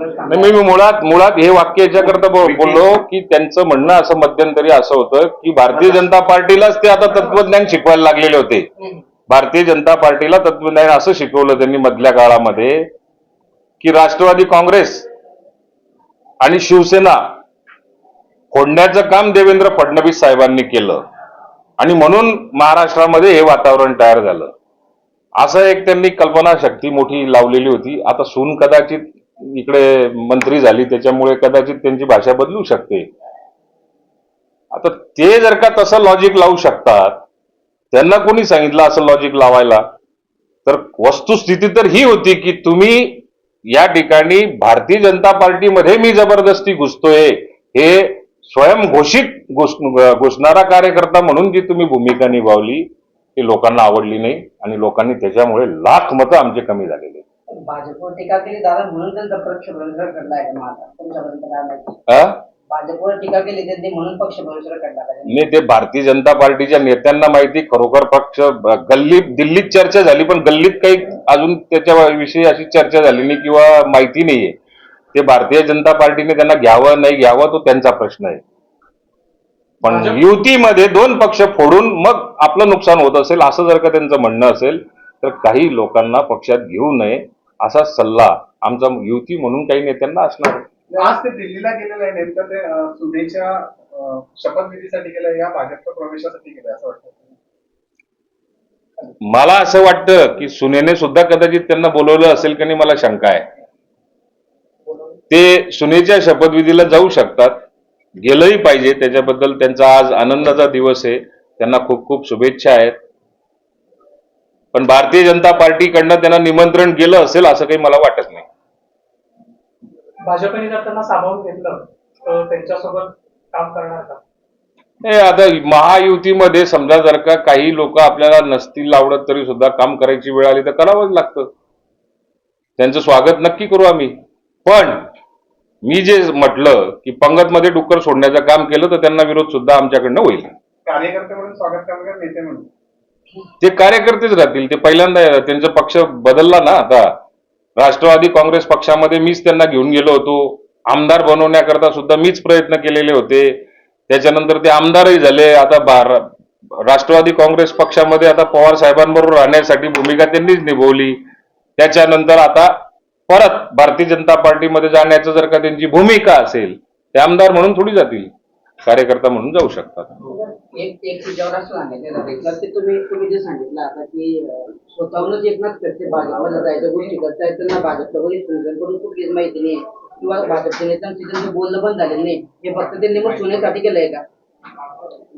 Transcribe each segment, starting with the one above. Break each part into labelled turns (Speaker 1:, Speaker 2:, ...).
Speaker 1: नाही मी मुळात मुळात हे वाक्य याच्याकरता बोललो की त्यांचं म्हणणं असं मध्यंतरी असं होतं की भारतीय जनता पार्टीलाच ते आता तत्वज्ञान शिकवायला लागलेले होते. भारतीय जनता पार्टीला तत्वज्ञान असं शिकवलं त्यांनी मधल्या काळामध्ये की राष्ट्रवादी काँग्रेस आणि शिवसेना फोडण्याचं काम देवेंद्र फडणवीस साहेबांनी केलं. आणि म्हणून महाराष्ट्रामध्ये हे वातावरण तयार झालं. असं एक त्यांनी कल्पनाशक्ती मोठी लावलेली होती. आता सून कदाचित इकडे मंत्री झाली त्याच्यामुळे कदाचित त्यांची भाषा बदलू शकते. आता ते जर का तसं लॉजिक लावू शकतात त्यांना कोणी सांगितलं असं लॉजिक लावायला? तर वस्तुस्थिती तर ही होती की तुम्ही या ठिकाणी भारतीय जनता पार्टीमध्ये मी जबरदस्ती घुसतोय. हे स्वयंघोषित घुसणारा कार्यकर्ता म्हणून जी तुम्ही भूमिका निभावली ती लोकांना आवडली नाही आणि लोकांनी त्याच्यामुळे लाख मतं आमचे कमी झालेले
Speaker 2: भाजपवर टीका केली दादा म्हणून त्यांचा पक्ष घडला आहे आता तुमच्यापर्यंत काय माहिती?
Speaker 1: हा?
Speaker 2: भाजपवर टीका केली त्यांनी म्हणून पक्ष घडला?
Speaker 1: नाही ते भारतीय जनता पार्टीच्या नेत्यांना माहिती खरोखर पक्ष गल्लीत दिल्लीत चर्चा झाली पण गल्लीत काही अजून त्याच्याविषयी अशी चर्चा झाली नाही किंवा माहिती नाहीये. ते भारतीय जनता पार्टीने त्यांना घ्यावं नाही घ्यावं तो त्यांचा प्रश्न आहे. पण युतीमध्ये दोन पक्ष फोडून मग आपलं नुकसान होत असेल असं जर का त्यांचं म्हणणं असेल तर काही लोकांना पक्षात घेऊ नये. असा सल्ला आमचा युती म्हणून काही नेत्यांना असणार.
Speaker 3: आज ते दिल्लीला गेलेलं आहे. नेमकं ते सुनेच्या शपथविधीसाठी गेलं या भाजपच्या प्रवेशासाठी गेलं असं वाटतं
Speaker 1: मला असं वाटतं की सुनेने सुद्धा कदाचित त्यांना बोलवलं असेल का नाही मला शंका आहे. ते सुनेच्या शपथविधीला जाऊ शकतात. गेलंही पाहिजे. त्याच्याबद्दल त्यांचा आज आनंदाचा दिवस आहे. त्यांना खूप खूप शुभेच्छा आहेत. पण भारतीय जनता पार्टीकडनं त्यांना निमंत्रण गेलं असेल असं काही मला वाटत नाही.
Speaker 4: भाजपने जर त्यांना सामावून घेतलं तर त्यांच्यासोबत काम करणार का?
Speaker 1: नाही आता महायुतीमध्ये समजा जर का काही लोक आपल्याला नसतील आवडत तरी सुद्धा काम करायची वेळ आली तर करावंच लागतं. त्यांचं स्वागत नक्की करू आम्ही. पण मी जे म्हटलं की पंगतमध्ये डुक्कर सोडण्याचं काम केलं तर त्यांना विरोध सुद्धा आमच्याकडनं होईल.
Speaker 3: कार्यकर्ते म्हणून स्वागत करणार नेते म्हणून?
Speaker 1: ते कार्यकर्तेच राहतील. ते पहिल्यांदा त्यांचा पक्ष बदलला ना आता. राष्ट्रवादी काँग्रेस पक्षामध्ये मीच त्यांना घेऊन गेलो होतो. आमदार बनवण्याकरता सुद्धा मीच प्रयत्न केलेले होते. त्याच्यानंतर ते आमदारही झाले. आता भार राष्ट्रवादी काँग्रेस पक्षामध्ये आता पवार साहेबांबरोबर राहण्यासाठी भूमिका त्यांनीच निभवली. त्याच्यानंतर आता परत भारतीय जनता पार्टीमध्ये जाण्याचं जर का त्यांची भूमिका असेल ते आमदार म्हणून थोडी जातील. कार्यकर्ता म्हणून जाऊ शकतात.
Speaker 2: एक एक असं जातं की तुम्ही तुम्ही जे सांगितलं आता की स्वतःहूनच एकनाथ खडसे गोष्टी करतायत त्यांना भाजपच्या वरिष्ठ नेत्यांकडून कुठलीच माहिती नाही. किंवा भाजपच्या नेत्यांशी त्यांचं बोलणं पण झालेलं नाही. हे फक्त त्यांनी मग सोन्यासाठी केलंय का?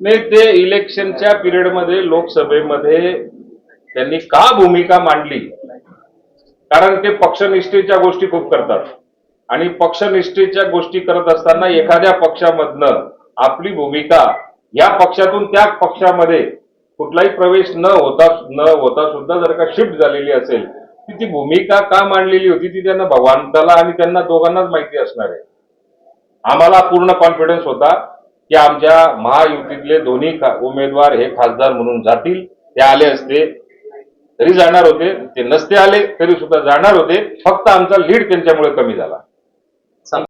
Speaker 1: नाही ते इलेक्शनच्या पिरियडमध्ये लोकसभेमध्ये त्यांनी का भूमिका मांडली? कारण ते पक्षनिष्ठेच्या गोष्टी खूप करतात. आणि पक्षनिष्ठेच्या गोष्टी करत असताना एखाद्या पक्षामधनं आपली भूमिका या पक्षातून त्या पक्षामध्ये कुठलाही प्रवेश न होता न होता सुद्धा जर का शिफ्ट झालेली असेल ती ती भूमिका का मांडलेली होती ती त्यांना भगवंताला आणि त्यांना दोघांनाच माहिती असणार आहे. आम्हाला पूर्ण कॉन्फिडन्स होता की आमच्या महायुतीतले दोन्ही उमेदवार हे खासदार म्हणून जातील. ते आले असते तरी जाणार होते. ते नसते आले तरी सुद्धा जाणार होते. फक्त आमचा लीड त्यांच्यामुळे कमी झाला.